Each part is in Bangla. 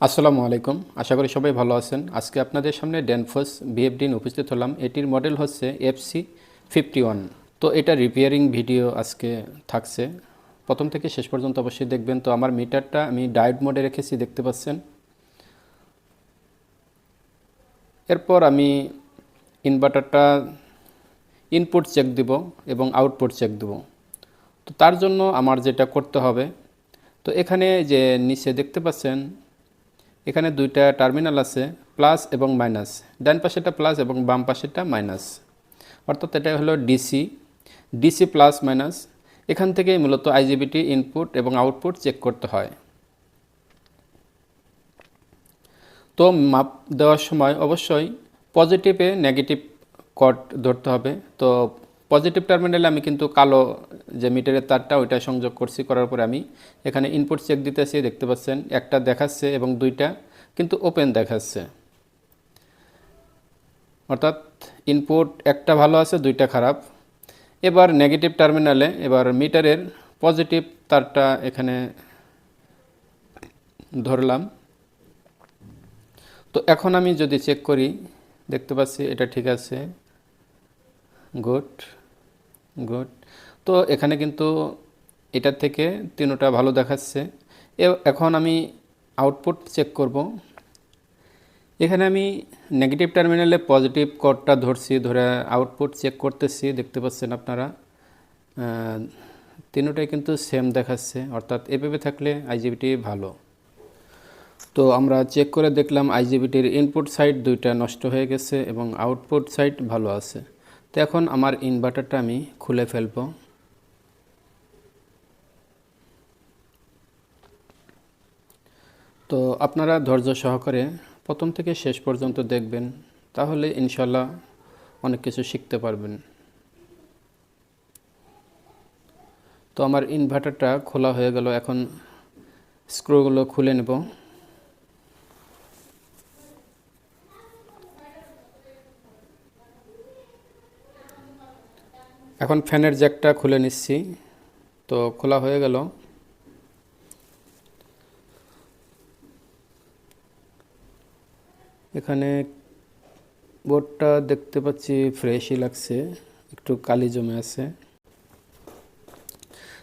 আসসালামু আলাইকুম। আশা করি সবাই ভালো আছেন। আজকে আপনাদের সামনে ড্যানফোস বিএফডিন উপস্থিত হলাম। এটির মডেল হচ্ছে এফসি ফিফটি ওয়ান তো এটা রিপেয়ারিং ভিডিও আজকে থাকছে। প্রথম থেকে শেষ পর্যন্ত অবশ্যই দেখবেন। তো আমার মিটারটা আমি ডায়োড মোডে রেখেছি, দেখতে পাচ্ছেন। এরপর আমি ইনভার্টারটা ইনপুট চেক দিব এবং আউটপুট চেক দেব। তো তার জন্য আমার যেটা করতে হবে, তো এখানে যে নিচে দেখতে পাচ্ছেন এখানে দুইটা টার্মিনাল আছে, প্লাস এবং মাইনাস। ডান পাশেটা প্লাস এবং বাম পাশেটা মাইনাস। অর্থাৎ এটা হলো ডিসি। DC plus minus. এখান থেকেই মূলত আইজিবিটি ইনপুট এবং আউটপুট চেক করতে হয়। তো মাপ দেওয়ার সময় অবশ্যই পজিটিভে নেগেটিভ কট ধরতে হবে। তো পজিটিভ টার্মিনালে আমি কিন্তু কালো যে মিটারের তারটা ওইটা সংযোগ করছি, করার পরে আমি এখানে ইনপুট চেক দিতেছি, দেখতে পাচ্ছেন, একটা দেখাচ্ছে এবং দুইটা কিন্তু ওপেন দেখাচ্ছে। অর্থাৎ ইনপুট একটা ভালো আছে, দুইটা খারাপ। এবার নেগেটিভ টার্মিনালে এবার মিটারের পজিটিভ তারটা এখানে ধরলাম। তো এখন আমি যদি চেক করি, দেখতে পাচ্ছি এটা ঠিক আছে। গুড গুড তো এখানে কিন্তু এটার থেকে তিনোটা ভালো দেখাচ্ছে। এখন আমি আউটপুট চেক করব। এখানে আমি নেগেটিভ টার্মিনালে পজিটিভ কোডটা ধরছি, ধরে আউটপুট চেক করতেছি, দেখতে পাচ্ছেন আপনারা। তিনোটাই কিন্তু সেম দেখাচ্ছে, অর্থাৎ এভাবে থাকলে আইজিবিটি ভালো। তো আমরা চেক করে দেখলাম আইজিবিটির ইনপুট সাইড দুইটা নষ্ট হয়ে গেছে এবং আউটপুট সাইড ভালো আছে। তো এখন আমার ইনভার্টারটা আমি খুলে ফেলব। তো আপনারা ধৈর্য সহকারে প্রথম থেকে শেষ পর্যন্ত দেখবেন, তাহলে ইনশাল্লাহ অনেক কিছু শিখতে পারবেন। তো আমার ইনভার্টারটা খোলা হয়ে গেল, এখন স্ক্রুগুলো খুলে নেব। এখন ফ্যানের জ্যাকটা খুলে নিচ্ছি। তো খোলা হয়ে গেল। এখানে বোর্ডটা দেখতে পাচ্ছি ফ্রেশই লাগছে, একটু কালি জমে আছে।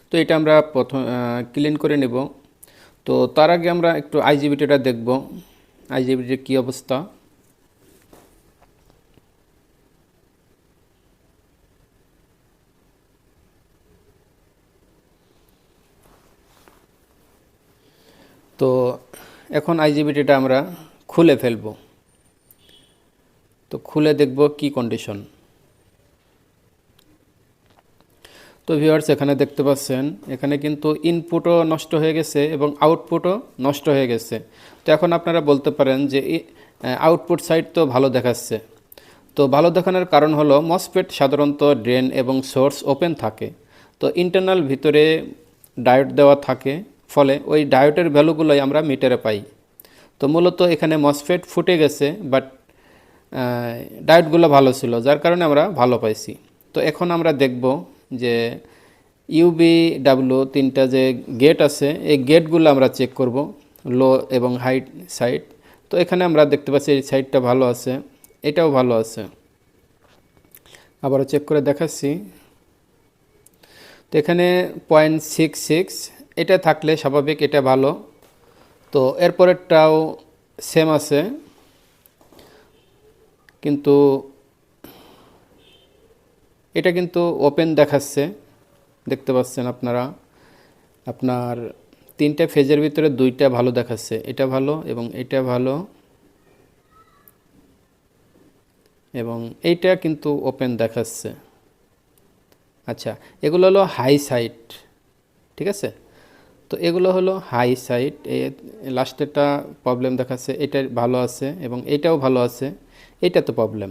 তো এটা আমরা প্রথম ক্লিন করে নেব। তো তার আগে আমরা একটু আইজিবিটিটা দেখব। আইজিবিটির কী অবস্থা তো এখন আইজিবিটিটা আমরা খুলে ফেলব। তো খুলে দেখব কি কন্ডিশন তো ভিউয়ার্স এখানে দেখতে পাচ্ছেন, এখানে কিন্তু ইনপুটও নষ্ট হয়ে গেছে এবং আউটপুটও নষ্ট হয়ে গেছে। তো এখন আপনারা বলতে পারেন যে আউটপুট সাইড তো ভালো দেখাচ্ছে। তো ভালো দেখানোর কারণ হলো মসফেট সাধারণত ড্রেন এবং সোর্স ওপেন থাকে। তো ইন্টারনাল ভিতরে ডায়োড দেওয়া থাকে। ফলে ওই ডায়োডের ভ্যালুগুলোই আমরা মিটারে পাই। তো মূলত এখানে মসফেট ফুটে গেছে বাট ডায়োডগুলো ভালো ছিল, যার কারণে আমরা ভালো পাইছি। তো এখন আমরা দেখব যে ইউবি ডাব্লু তিনটা যে গেট আছে, এই গেটগুলো আমরা চেক করব লো এবং হাইট সাইড তো এখানে আমরা দেখতে পাচ্ছি এই সাইডটা ভালো আছে, এটাও ভালো আছে। আবারও চেক করে দেখাচ্ছি। তো এখানে পয়েন্ট সিক্স সিক্স এটা থাকলে স্বাভাবিক, এটা ভালো। তো এরপরেরটাও সেম আছে। কিন্তু এটা কিন্তু ওপেন দেখাচ্ছে। দেখতে পাচ্ছেন আপনারা। আপনার তিনটা ফেজের ভিতরে দুইটা ভালো দেখাচ্ছে। এটা ভালো এবং এটা ভালো। এবং এইটা কিন্তু ওপেন দেখাচ্ছে। আচ্ছা এগুলো হলো হাই সাইট ঠিক আছে? তো এগুলো হলো হাই সাইট এই লাস্টেরটা প্রবলেম দেখাচ্ছে, এটা ভালো আছে এবং এটাও ভালো আছে, এটা তো প্রবলেম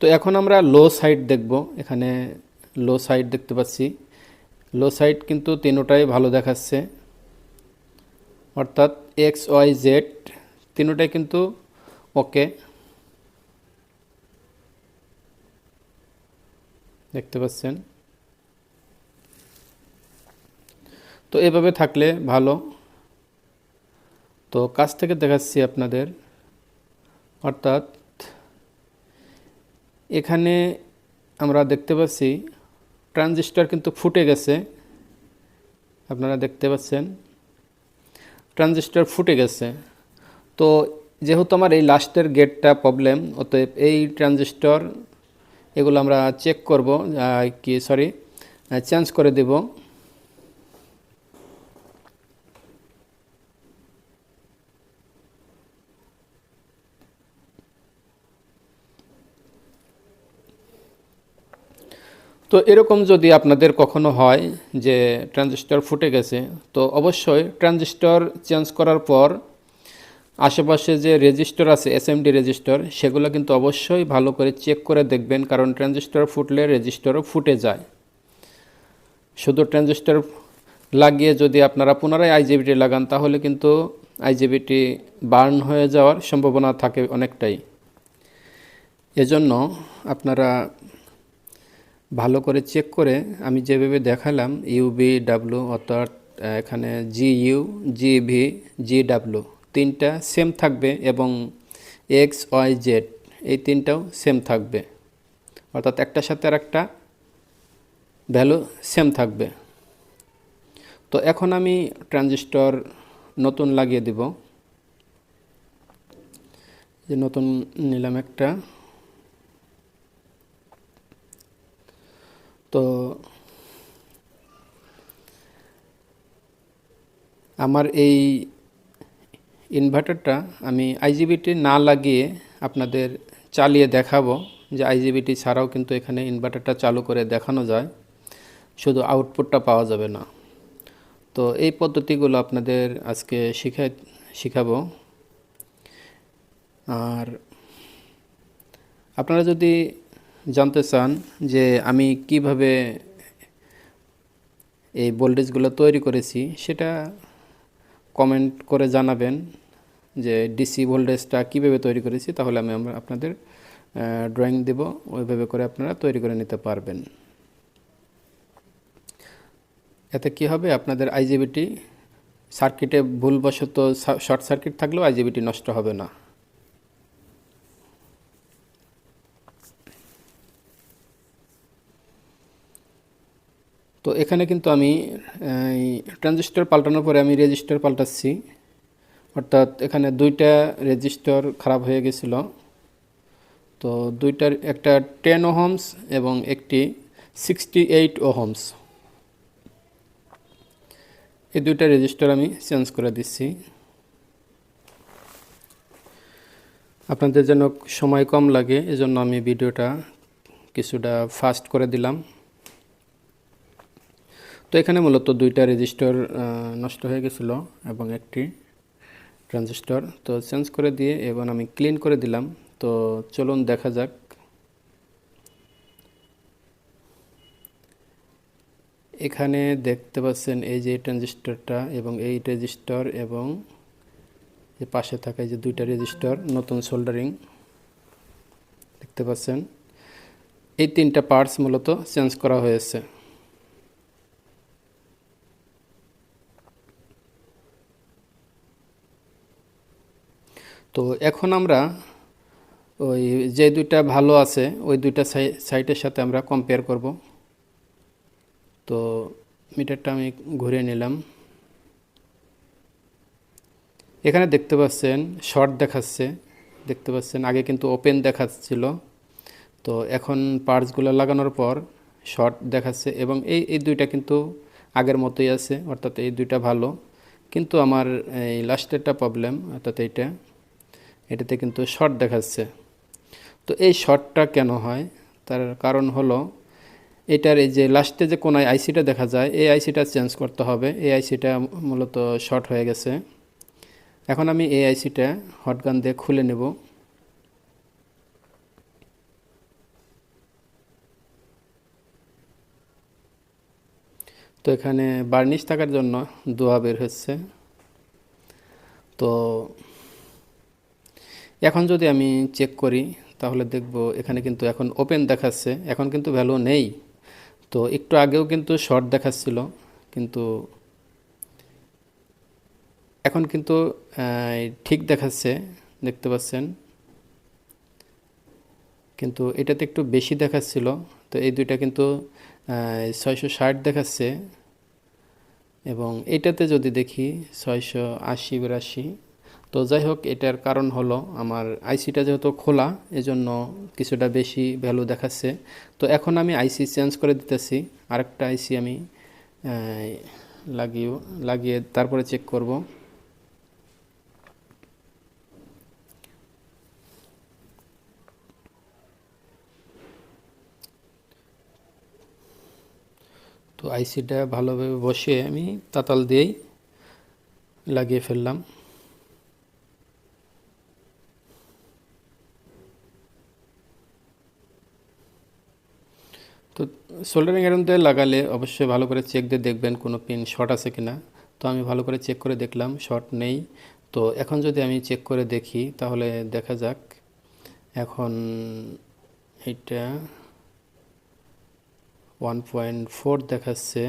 তো এখন আমরা লো সাইড দেখব, এখানে লো সাইড দেখতে পাচ্ছি। লো সাইড কিন্তু তিনোটাই ভালো দেখাচ্ছে, অর্থাৎ এক্স ওয়াই জেড তিনোটাই কিন্তু ওকে দেখতে পাচ্ছেন। তো এভাবে থাকলে ভালো। তো কাছ থেকে দেখাচ্ছি আপনাদের। অর্থাৎ এখানে আমরা দেখতে পাচ্ছি, ট্রানজিস্টার কিন্তু ফুটে গেছে। আপনারা দেখতে পাচ্ছেন, ট্রানজিস্টার ফুটে গেছে। তো যেহেতু আমার এই লাস্টের গেটটা প্রবলেম, অতএব এই ট্রানজিস্টর এগুলো আমরা চেক করব কি সরি চেঞ্জ করে দেব। তো এরকম যদি আপনাদের কখনো হয় যে ট্রানজিস্টর ফুটে গেছে, তো অবশ্যই ট্রানজিস্টর চেঞ্জ করার পর আশেপাশে যে রেজিস্টার আছে এসএমডি রেজিস্টার, সেগুলো কিন্তু অবশ্যই ভালো করে চেক করে দেখবেন, কারণ ট্রানজিস্টর ফুটলে রেজিস্টারও ফুটে যায়। শুধু ট্রানজিস্টর লাগিয়ে যদি আপনারা পুনরায় আইজিবিটি লাগান, তাহলে কিন্তু আইজিবিটি বার্ন হয়ে যাওয়ার সম্ভাবনা থাকে অনেকটাই। এজন্য আপনারা ভালো করে চেক করে, আমি যেভাবে দেখালাম ইউবি ডাব্লু অর্থাৎ এখানে G U G V G W তিনটা সেম থাকবে এবং এক্স ওয়াই জেড এই তিনটাও সেম থাকবে। অর্থাৎ একটার সাথে আর একটা ভ্যালু সেম থাকবে। তো এখন আমি ট্রানজিস্টর নতুন লাগিয়ে দিব। যে নতুন নিলাম একটা। তো আমার এই ইনভার্টারটা আমি আইজিবিটি না লাগিয়ে আপনাদের চালিয়ে দেখাবো যে আইজিবিটি ছাড়াও কিন্তু এখানে ইনভার্টারটা চালু করে দেখানো যায়। শুধু আউটপুটটা পাওয়া যাবে না। তো এই পদ্ধতিগুলো আপনাদের আজকে শিখাই শিখাবো। আর আপনারা যদি জানতে চান যে আমি কীভাবে এই ভোল্টেজগুলো তৈরি করেছি, সেটা কমেন্ট করে জানাবেন যে ডিসি ভোল্টেজটা কীভাবে তৈরি করেছি, তাহলে আমি আমরা আপনাদের ড্রয়িং দেব, ওইভাবে করে আপনারা তৈরি করে নিতে পারবেন। এতে কি হবে? আপনাদের আইজিবিটি সার্কিটে ভুলবশত শর্ট সার্কিট থাকলেও আইজিবিটি নষ্ট হবে না। তো এখানে কিন্তু আমি ট্রানজিস্টর পাল্টানোর পরে আমি রেজিস্টার পাল্টাচ্ছি। অর্থাৎ এখানে দুইটা রেজিস্টার খারাপ হয়ে গেছিল। তো দুইটার একটা টেন ওহমস এবং একটি সিক্সটি এইট ওহমস এই দুইটা রেজিস্টার আমি চেঞ্জ করে দিচ্ছি। আপনাদের যেন সময় কম লাগে, এজন্য আমি ভিডিওটা কিছুটা ফাস্ট করে দিলাম। তো এখানে মূলত দুইটা রেজিস্টার নষ্ট হয়ে গেছিল এবং একটি ট্রানজিস্টর তো চেঞ্জ করে দিয়ে এবং আমি ক্লিন করে দিলাম। তো চলুন দেখা যাক। এখানে দেখতে পাচ্ছেন এই যে ট্রানজিস্টরটা এবং এই রেজিস্টার এবং পাশে থাকা যে দুইটা রেজিস্টার নতুন সোল্ডারিং দেখতে পাচ্ছেন। এই তিনটা পার্টস মূলত চেঞ্জ করা হয়েছে। তো এখন আমরা ওই যে দুইটা ভালো আছে, ওই দুইটা সাইটের সাথে আমরা কম্পেয়ার করব। তো মিটারটা আমি ঘুরে নিলাম। এখানে দেখতে পাচ্ছেন শর্ট দেখাচ্ছে। দেখতে পাচ্ছেন, আগে কিন্তু ওপেন দেখাচ্ছিল। তো এখন পার্টসগুলো লাগানোর পর শর্ট দেখাচ্ছে এবং এই এই দুইটা কিন্তু আগের মতোই আছে, অর্থাৎ এই দুইটা ভালো। কিন্তু আমার এই লাস্টেরটা প্রবলেম অর্থাৎ এইটা। এটাতে কিন্তু শর্ট দেখাচ্ছে। তো এই শর্টটা কেন হয়? তার কারণ হলো, এটার এই যে লাস্টে যে কোনায় আইসিটা দেখা যায়, এই আইসিটা চেঞ্জ করতে হবে। এই আইসিটা মূলত শর্ট হয়ে গেছে। এখন আমি এই আইসিটা হটগান দিয়ে খুলে নেব। তো এখানে বার্নিশ থাকার জন্য দোয়া বের হচ্ছে। তো এখন যদি আমি চেক করি, তাহলে দেখব এখানে কিন্তু এখন ওপেন দেখাচ্ছে, এখন কিন্তু ভ্যালু নেই। তো একটু আগেও কিন্তু শর্ট দেখাচ্ছিল, কিন্তু এখন কিন্তু ঠিক দেখাচ্ছে, দেখতে পাচ্ছেন। কিন্তু এটাতে একটু বেশি দেখাচ্ছিল, তো এই দুইটা কিন্তু ছয়শো ষাট দেখাচ্ছে। এবং এটাতে যদি দেখি, ছয়শো আশি, বিরাশি। তো যাই হোক, এটার কারণ হলো আমার আইসিটা যেহেতু খোলা, এজন্য কিছুটা বেশি ভ্যালু দেখাচ্ছে। তো এখন আমি আইসি চেঞ্জ করে দিতেছি। আরেকটা আইসি আমি লাগিয়ে লাগিয়ে তারপরে চেক করব। তো আইসিটা ভালোভাবে বসিয়ে আমি তাতাল দিয়েই লাগিয়ে ফেললাম তো সোল্ডারিং আয়রন দিয়ে লাগালে অবশ্যই ভালো করে চেক দিয়ে দেখবেন কোনো পিন শর্ট আছে কি না তো আমি ভালো করে চেক করে দেখলাম শর্ট নেই। তো এখন যদি আমি চেক করে দেখি, তাহলে দেখা যাক। এখন এটা ওয়ান পয়েন্ট ফোর দেখাচ্ছে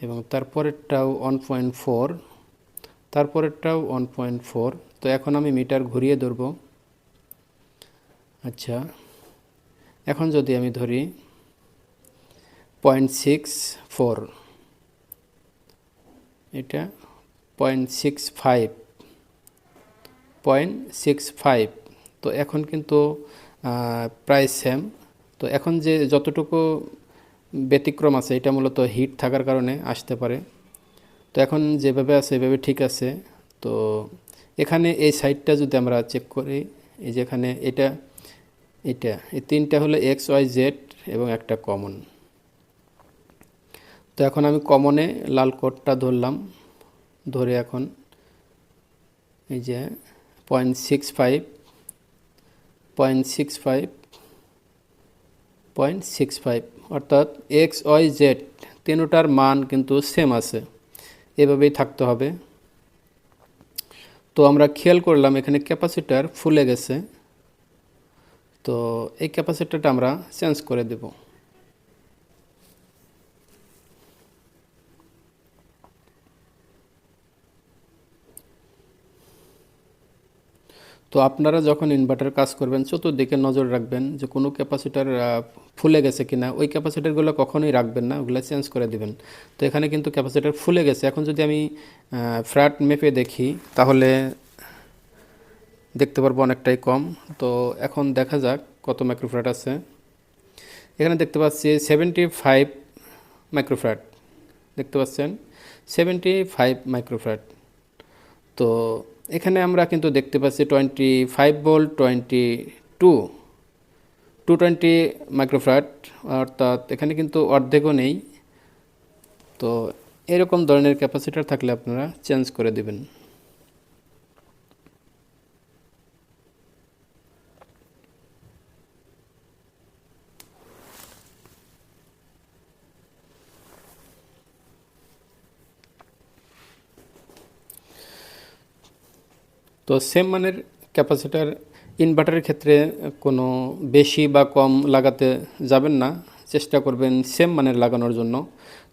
এবং তারপরেরটাও ওয়ান পয়েন্ট ফোর তারপরেরটাও ওয়ান পয়েন্ট ফোর তো এখন আমি মিটার ঘুরিয়ে ধরবো। আচ্ছা। এখন যদি আমি ধরি পয়েন্ট সিক্স ফোর এটা point six five point six five তো এখন কিন্তু প্রায় সেম তো এখন যে যতটুকু ব্যতিক্রম আছে, এটা মূলত হিট থাকার কারণে আসতে পারে। তো এখন যেভাবে আছে, এভাবে ঠিক আছে। তো এখানে এই সাইডটা যদি আমরা চেক করি, এই যে এখানে এটা এটা। এই তিনটা হলো এক্স, ওয়াই, জেড এবং একটা কমন। তো এখন আমি কমনে লাল কোডটা ধরলাম। ধরে এখন এই যে point six five, point six five, point six five. অর্থাৎ এক্স, ওয়াই, জেড তিনোটার মান কিন্তু সেম আছে। এভাবেই থাকতে হবে। তো আমরা খেয়াল করলাম এখানে ক্যাপাসিটার ফুলে গেছে। তো এই ক্যাপাসিটারটা আমরা চেঞ্জ করে দেব। তো আপনারা যখন ইনভার্টার কাজ করবেন, চতুর্দিকে নজর রাখবেন যে কোনো ক্যাপাসিটার ফুলে গেছে কিনা। ওই ক্যাপাসিটারগুলো কখনোই রাখবেন না, ওগুলো চেঞ্জ করে দিবেন। তো এখানে কিন্তু ক্যাপাসিটার ফুলে গেছে। এখন যদি আমি ফ্ল্যাট মেপে দেখি, তাহলে দেখতে পারব অনেকটাই কম। তো এখন দেখা যাক কত মাইক্রোফ্ল্যাট আছে। এখানে দেখতে পাচ্ছি সেভেন্টি ফাইভ মাইক্রোফ্ল্যাট দেখতে পাচ্ছেন? সেভেন্টি ফাইভ মাইক্রোফ্ল্যাট তো এখানে আমরা কিন্তু দেখতে পাচ্ছি twenty five volt twenty two two twenty microfarad অর্থাৎ এখানে কিন্তু অর্ধেকও নেই। তো এরকম ধরনের ক্যাপাসিটার থাকলে আপনারা চেঞ্জ করে দেবেন। তো সেম মানের ক্যাপাসিটার ইনভার্টারের ক্ষেত্রে কোনো বেশি বা কম লাগাতে যাবেন না, চেষ্টা করবেন সেম মানের লাগানোর জন্য।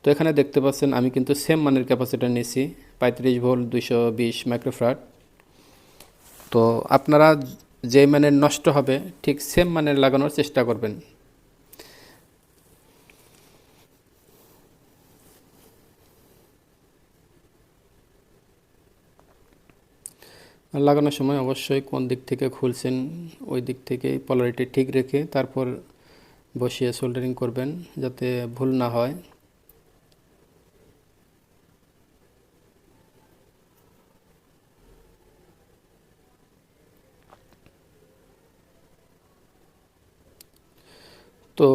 তো এখানে দেখতে পাচ্ছেন আমি কিন্তু সেম মানের ক্যাপাসিটার নিয়েছি, পঁয়ত্রিশ ভোল্ট, দুইশো বিশ মাইক্রোফ্রাট তো আপনারা যে মানের নষ্ট হবে, ঠিক সেম মানের লাগানোর চেষ্টা করবেন। আর লাগানোর সময় অবশ্যই কোন দিক থেকে খুলছেন, ওই দিক থেকে পলারিটি ঠিক রেখে তারপর বসিয়ে সোল্ডারিং করবেন যাতে ভুল না হয়। তো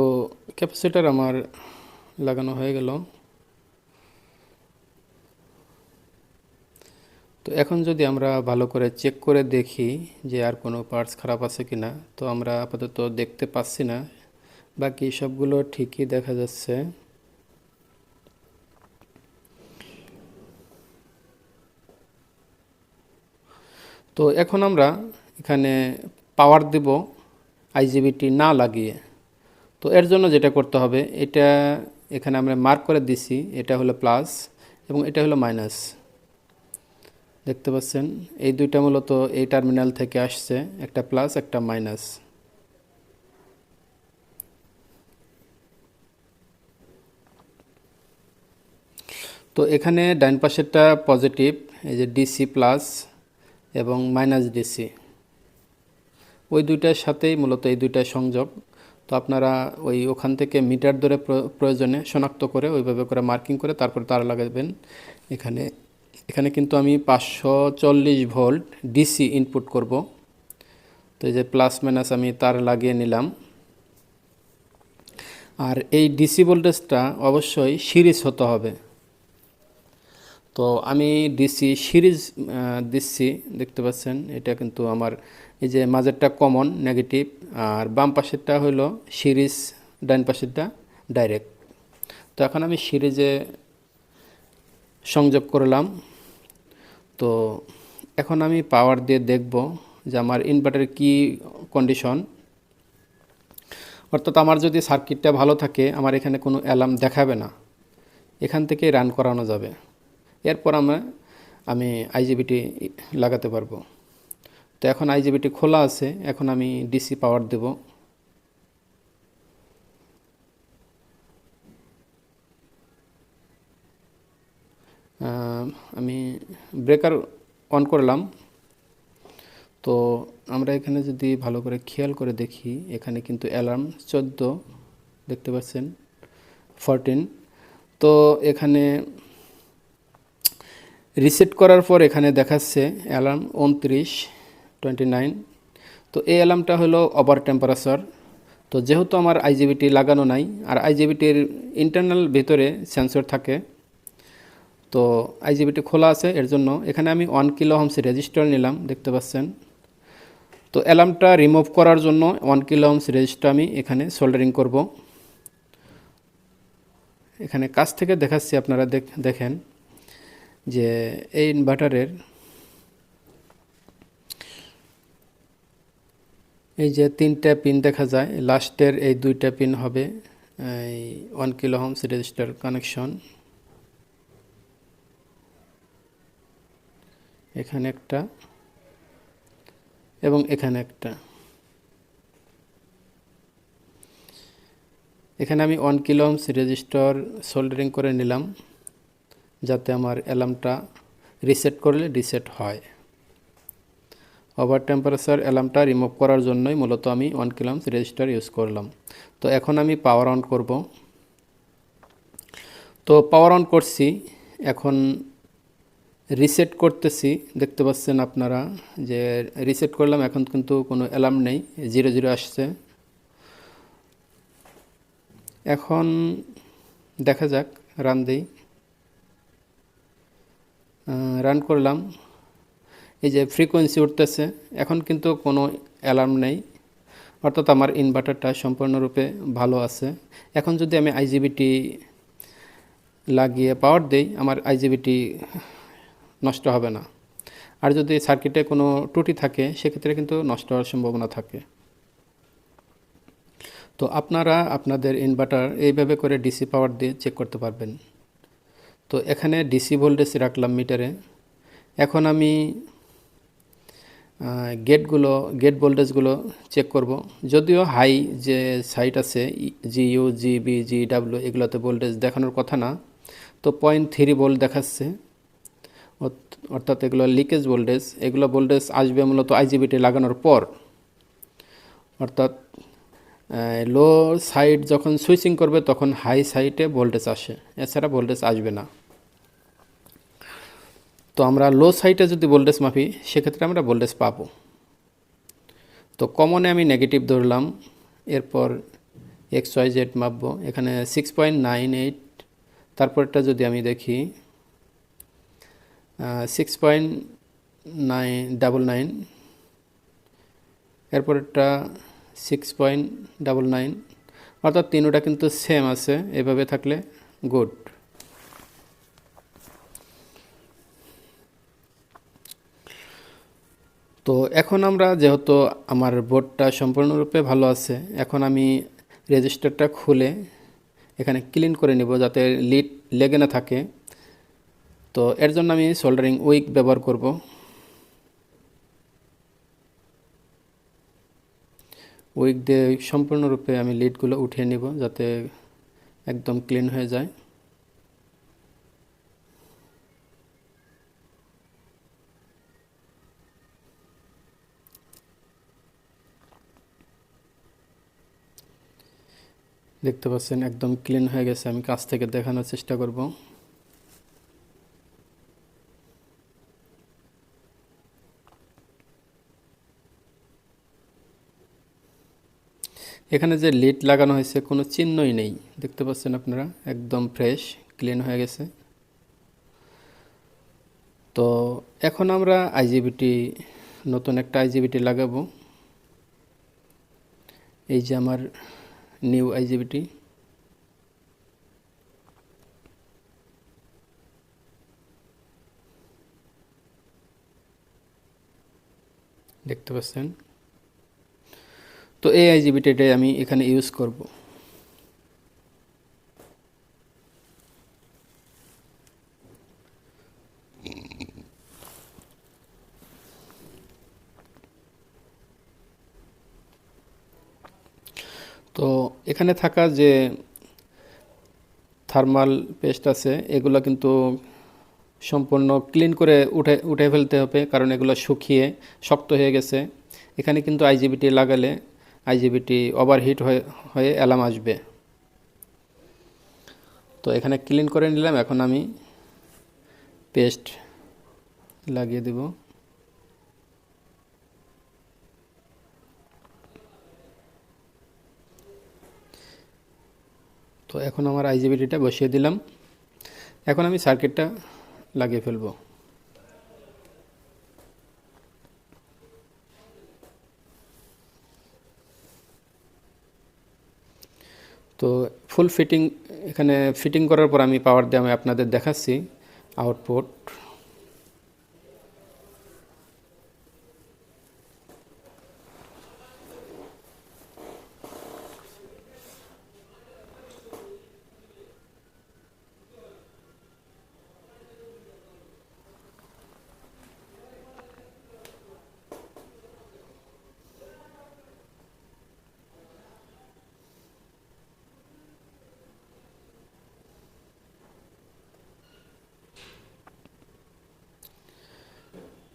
ক্যাপাসিটার আমার লাগানো হয়ে গেল। তো এখন যদি আমরা ভালো করে চেক করে দেখি যে আর কোনো পার্টস খারাপ আছে কি না তো আমরা আপাতত দেখতে পাচ্ছি না। বাকি সবগুলো ঠিকই দেখা যাচ্ছে। তো এখন আমরা এখানে পাওয়ার দেব আইজিবিটি না লাগিয়ে। তো এর জন্য যেটা করতে হবে, এটা এখানে আমরা মার্ক করে দিছি, এটা হলো প্লাস এবং এটা হলো মাইনাস দেখতে পাচ্ছেন, এই দুইটা মূলত এই টার্মিনাল থেকে আসছে, একটা প্লাস, একটা মাইনাস। তো এখানে ডাইন পাশেরটা পজিটিভ, এই যে ডিসি প্লাস এবং মাইনাস ডিসি। ওই দুইটার সাথেই মূলত এই দুইটা সংযোগ। তো আপনারা ওই ওখান থেকে মিটার ধরে প্রয়োজনে শনাক্ত করে ওইভাবে করে মার্কিং করে তারপরে তার লাগাবেন এখানে। এখানে কিন্তু আমি পাঁচশো চল্লিশ ভোল্ট ডিসি ইনপুট করব। তো এই যে প্লাস মাইনাস আমি তার লাগিয়ে নিলাম। আর এই ডিসি ভোল্টেজটা অবশ্যই সিরিজ হতে হবে। তো আমি ডিসি সিরিজ দিচ্ছি, দেখতে পাচ্ছেন, এটা কিন্তু আমার এই যে মাঝেরটা কমন নেগেটিভ আর বাম পাশেরটা হলো সিরিজ, ডান পাশেরটা ডাইরেক্ট তো এখন আমি সিরিজে সংযোগ করলাম। তো এখন আমি পাওয়ার দিয়ে দেখব যে আমার ইনভার্টারের কি কন্ডিশন অর্থাৎ আমার যদি সার্কিটটা ভালো থাকে, আমার এখানে কোনো অ্যালার্ম দেখাবে না। এখান থেকে রান করানো যাবে। এরপর আমরা, আমি আইজিবিটি লাগাতে পারব। তো এখন আইজিবিটি খোলা আছে, এখন আমি ডিসি পাওয়ার দেব। আমি ব্রেকার অন করলাম। তো আমরা এখানে যদি ভালো করে খেয়াল করে দেখি, এখানে কিন্তু অ্যালার্ম চোদ্দ, দেখতে পাচ্ছেন? ফরটিন তো এখানে রিসেট করার পর এখানে দেখাচ্ছে অ্যালার্ম উনত্রিশ টোয়েন্টি নাইন তো এই অ্যালার্মটা হলো ওভার টেম্পারেচার তো যেহেতু আমার আইজিবিটি লাগানো নাই, আর আইজিবিটির ইন্টারনাল ভিতরে সেন্সর থাকে তো আইজিবিটি খোলা আছে, এর জন্য। এখানে আমি ওয়ান কিলো হোমস রেজিস্টার নিলাম, দেখতে পাচ্ছেন। তো অ্যালার্মটা রিমুভ করার জন্য ওয়ান কিলো হোমস রেজিস্টার আমি এখানে সোল্ডারিং করব। এখানে কাছ থেকে দেখাচ্ছি আপনারা দেখ- দেখেন যে এই ইনভার্টারের এই যে তিনটা পিন দেখা যায় লাস্টের এই দুইটা পিন হবে, এই one kilo ohms resistor connection এখানে একটা এবং এখানে একটা। এখানে আমি ওয়ান কিলোমস রেজিস্টার সোল্ডারিং করে নিলাম, যাতে আমার অ্যালার্মটা রিসেট করলে রিসেট হয়। ওভার টেম্পারেচার অ্যালার্মটা রিমুভ করার জন্যই মূলত আমি ওয়ান কিলোমস রেজিস্টার ইউজ করলাম। তো এখন আমি পাওয়ার অন করব। তো পাওয়ার অন করছি, এখন রিসেট করতেছি। দেখতে পাচ্ছেন আপনারা যে রিসেট করলাম, এখন কিন্তু কোনো অ্যালার্ম নেই জিরো জিরো আসছে। এখন দেখা যাক রান দিই। রান করলাম। এই যে ফ্রিকোয়েন্সি উঠতেছে, এখন কিন্তু কোনো অ্যালার্ম নেই। অর্থাৎ আমার ইনভার্টারটা সম্পূর্ণরূপে ভালো আছে। এখন যদি আমি আইজিবিটি লাগিয়ে পাওয়ার দেই, আমার আইজিবিটি নষ্ট হবে না। আর যদি সার্কিটে কোনো ত্রুটি থাকে, সেক্ষেত্রে কিন্তু নষ্ট হওয়ার সম্ভাবনা থাকে। তো আপনারা আপনাদের ইনভার্টার এইভাবে করে ডিসি পাওয়ার দিয়ে চেক করতে পারবেন। তো এখানে ডিসি ভোল্টেজ রাখলাম মিটারে এখন আমি গেটগুলো গেট ভোল্টেজগুলো চেক করব। যদিও হাই যে সাইট আছে G U G G W এগুলোতে ভোল্টেজ দেখানোর কথা না, তো পয়েন্ট থ্রি ভোল্ট দেখাচ্ছে। অর্থাৎ এগুলো লিকেজ ভোল্টেজ এগুলো ভোল্টেজ আসবে মূলত আইজিবিটি লাগানোর পর। অর্থাৎ লো সাইড যখন সুইচিং করবে তখন হাই সাইডে ভোল্টেজ আসে। এছাড়া ভোল্টেজ আসবে না। তো আমরা লো সাইডে যদি ভোল্টেজ মাপি, সেক্ষেত্রে আমরা ভোল্টেজ পাবো। তো কমনে আমি নেগেটিভ ধরলাম, এরপর এক্স ওয়াই জেড মাপবো। এখানে সিক্স পয়েন্ট নাইন এইট তারপরটা যদি আমি দেখি six point nine double nine এরপরটা সিক্স পয়েন্ট ডাবল নাইন অর্থাৎ তিনোটা কিন্তু সেম আছে, এভাবে থাকলে গুড তো এখন আমরা যেহেতু আমার বোর্ডটা সম্পূর্ণরূপে ভালো আছে, এখন আমি রেজিস্টারটা খুলে এখানে ক্লিন করে নেব যাতে লিড লেগে না থাকে। তো এর জন্য আমি সোল্ডারিং উইক ব্যবহার করব। উইক দিয়ে সম্পূর্ণরূপে আমি লিডগুলো উঠিয়ে নিব যাতে একদম ক্লিন হয়ে যায়। দেখতে পাচ্ছেন একদম ক্লিন হয়ে গেছে। আমি কাছ থেকে দেখানোর চেষ্টা করব। এখানে যে লিড লাগানো হয়েছে, কোনো চিহ্নই নেই। দেখতে পাচ্ছেন আপনারা, একদম ফ্রেশ ক্লিন হয়ে গেছে। তো এখন আমরা আইজিবিটি নতুন একটা আইজিবিটি লাগাবো। এই যে আমার নিউ আইজিবিটি দেখতে পাচ্ছেন? তো এই আইজিবিটিটাই আমি এখানে ইউজ করব। তো এখানে থাকা যে থার্মাল পেস্ট আছে, এগুলো কিন্তু সম্পূর্ণ ক্লিন করে উঠে উঠে ফেলতে হবে, কারণ এগুলো শুকিয়ে শক্ত হয়ে গেছে। এখানে কিন্তু আইজিবিটি লাগালে আইজিবিটি ওভারহিট হয়ে হয়ে অ্যালার্ম আসবে। তো এখানে ক্লিন করে নিলাম, এখন আমি পেস্ট লাগিয়ে দেব। তো এখন আমার আইজিবিটিটা বসিয়ে দিলাম। এখন আমি সার্কিটটা লাগিয়ে ফেলব। তো ফুল ফিটিং এখানে ফিটিং করার পর আমি পাওয়ার দিয়ে আমি আপনাদের দেখাচ্ছি আউটপুট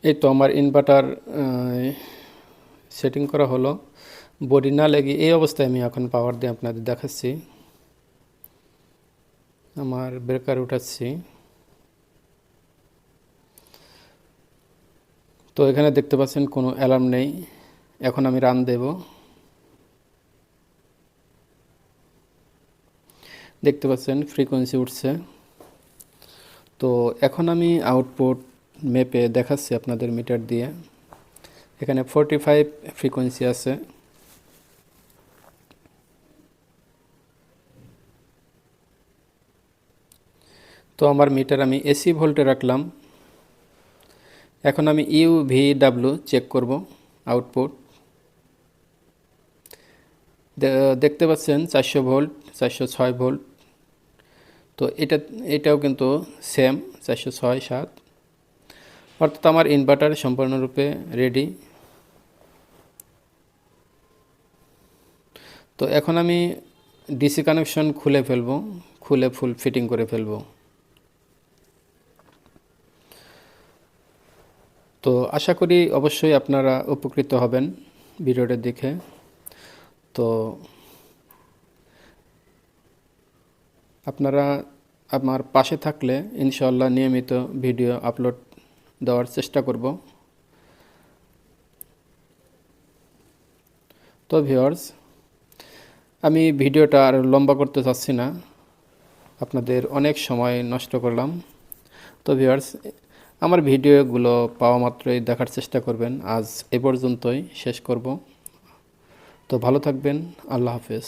এই তো আমার ইনভার্টার সেটিং করা হলো। বডি না লেগে এই অবস্থায় আমি এখন পাওয়ার দিয়ে আপনাদের দেখাচ্ছি। আমার ব্রেকার উঠাচ্ছি। তো এখানে দেখতে পাচ্ছেন কোনো অ্যালার্ম নেই। এখন আমি রান দেব। দেখতে পাচ্ছেন ফ্রিকোয়েন্সি উঠছে। তো এখন আমি আউটপুট মেপে দেখাচ্ছি আপনাদের মিটার দিয়ে। এখানে ফোরটি ফাইভ ফ্রিকোয়েন্সি আছে। তো আমার মিটার আমি এসি ভোল্টে রাখলাম। এখন আমি ইউ ভি ডাব্লু চেক করব আউটপুট দেখতে পাচ্ছেন চারশো ভোল্ট চারশো ছয় ভোল্ট তো এটা, এটাও কিন্তু সেম চারশো ছয়, সাত। অর্থাৎ আমার ইনভার্টার সম্পূর্ণরূপে রেডি তো এখন আমি ডিসি কানেকশন খুলে ফেলব, খুলে ফুল ফিটিং করে ফেলব। তো আশা করি অবশ্যই আপনারা উপকৃত হবেন ভিডিওটা দেখে। তো আপনারা আমার পাশে থাকলে ইনশাল্লাহ নিয়মিত ভিডিও আপলোড দেওয়ার চেষ্টা করব। তো ভিওর্স আমি ভিডিওটা আর লম্বা করতে চাচ্ছি না। আপনাদের অনেক সময় নষ্ট করলাম। তো ভিওর্স আমার ভিডিওগুলো পাওয়া মাত্রই দেখার চেষ্টা করবেন। আজ এ পর্যন্তই শেষ করব। তো ভালো থাকবেন। আল্লাহ হাফেজ।